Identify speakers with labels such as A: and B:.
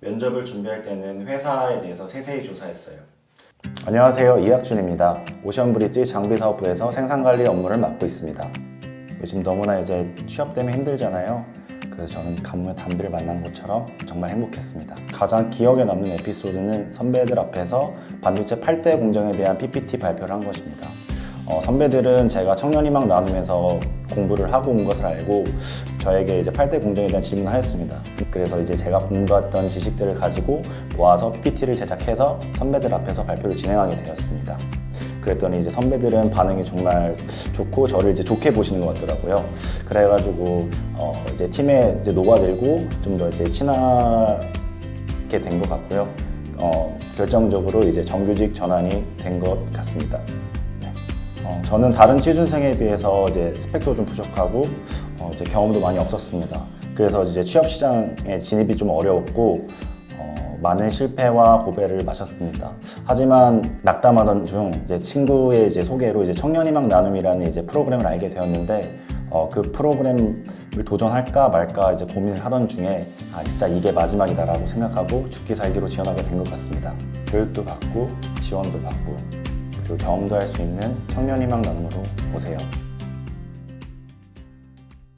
A: 면접을 준비할 때는 회사에 대해서 세세히 조사했어요.
B: 안녕하세요. 이학준입니다. 오션브리지 장비사업부에서 생산관리 업무를 맡고 있습니다. 요즘 너무나 이제 취업 때문에 힘들잖아요. 그래서 저는 가뭄에 담비를 만난 것처럼 정말 행복했습니다. 가장 기억에 남는 에피소드는 선배들 앞에서 반도체 8대 공정에 대한 PPT 발표를 한 것입니다. 어, 선배들은 제가 청년희망 나눔에서 공부를 하고 온 것을 알고 저에게 이제 8대 공정에 대한 질문을 하였습니다. 그래서 이제 제가 공부했던 지식들을 가지고 모아서 PPT를 제작해서 선배들 앞에서 발표를 진행하게 되었습니다. 그랬더니 이제 선배들은 반응이 정말 좋고 저를 이제 좋게 보시는 것 같더라고요. 그래가지고 어 이제 팀에 이제 녹아들고 좀 더 이제 친하게 된 것 같고요. 어 결정적으로 이제 정규직 전환이 된 것 같습니다. 네. 어, 저는 다른 취준생에 비해서 이제 스펙도 좀 부족하고 어, 이제 경험도 많이 없었습니다. 그래서 이제 취업 시장에 진입이 좀 어려웠고 어, 많은 실패와 고배를 마셨습니다. 하지만 낙담하던 중 이제 친구의 이제 소개로 이제 청년희망 나눔이라는 이제 프로그램을 알게 되었는데 어, 그 프로그램을 도전할까 말까 이제 고민을 하던 중에 아 진짜 이게 마지막이다라고 생각하고 죽기 살기로 지원하게 된 것 같습니다. 교육도 받고 지원도 받고 그리고 경험도 할 수 있는 청년희망 나눔으로 오세요.